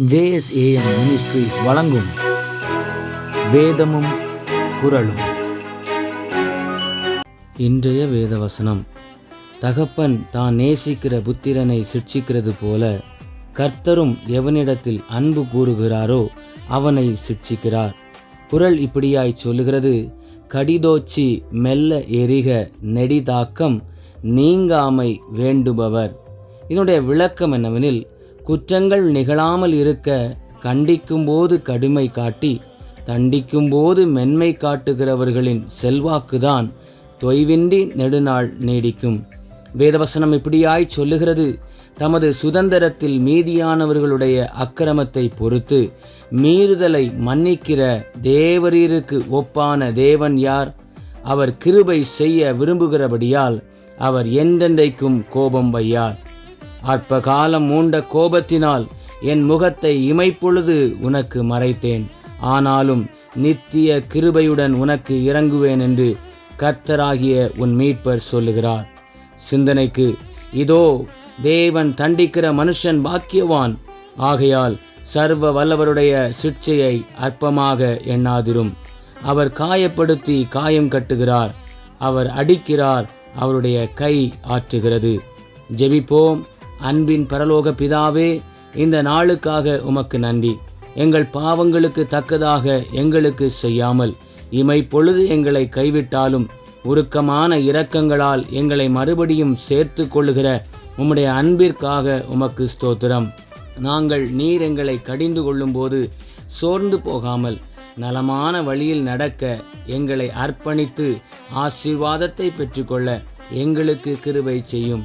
JSAM ministries வழங்கும் வேதமும் குரலும் இன்றைய வேதவசனம். தகப்பன் தான் நேசிக்கிற புத்திரனை சிட்சிக்கிறது போல கர்த்தரும் எவனிடத்தில் அன்பு கூறுகிறாரோ அவனை சிட்சிக்கிறார். குரல் இப்படியாய் சொல்லுகிறது கடிதோச்சி மெல்ல எரிக நெடிதாக்கம் நீங்காமை வேண்டுபவர். இதனுடைய விளக்கம் என்னவெனில் குற்றங்கள் நிகழாமல் இருக்க கண்டிக்கும்போது கடுமை காட்டி தண்டிக்கும்போது மென்மை காட்டுகிறவர்களின் செல்வாக்குதான் தொய்வின்றி நெடுநாள் நீடிக்கும். வேதவசனம் இப்படியாய் சொல்லுகிறது. தமது சுதந்திரத்தில் மீதியானவர்களுடைய அக்கிரமத்தை பொறுத்து மீறுதலை மன்னிக்கிற தேவரீருக்கு ஒப்பான தேவன் யார்? அவர் கிருபை செய்ய விரும்புகிறபடியால் அவர் என்றென்றைக்கும் கோபம் வையார். அற்ப காலம் மூண்ட கோபத்தினால் என் முகத்தை இமைப்பொழுது உனக்கு மறைத்தேன். ஆனாலும் நித்திய கிருபையுடன் உனக்கு இறங்குவேன் என்று கர்த்தராகிய உன் மீட்பர் சொல்லுகிறார். சிந்தனைக்கு இதோ தேவன் தண்டிக்கிற மனுஷன் பாக்கியவான். ஆகையால் சர்வ வல்லவருடைய சிற்சையை அற்பமாக எண்ணாதிரும். அவர் காயப்படுத்தி காயம் கட்டுகிறார். அவர் அடிக்கிறார் அவருடைய கை ஆற்றுகிறது. ஜெபிப்போம். அன்பின் பரலோக பிதாவே இந்த நாளுக்காக உமக்கு நன்றி. எங்கள் பாவங்களுக்கு தக்கதாக எங்களுக்கு செய்யாமல் இமை பொழுது எங்களை கைவிட்டாலும் உருக்கமான இரக்கங்களால் எங்களை மறுபடியும் சேர்த்து கொள்ளுகிற உம்முடைய அன்பிற்காக உமக்கு ஸ்தோத்திரம். நாங்கள் நீர் எங்களை கடிந்து கொள்ளும்போது சோர்ந்து போகாமல் நலமான வழியில் நடக்க எங்களை அர்ப்பணித்து ஆசீர்வாதத்தை பெற்றுக்கொள்ள எங்களுக்கு கிருபை செய்யும்.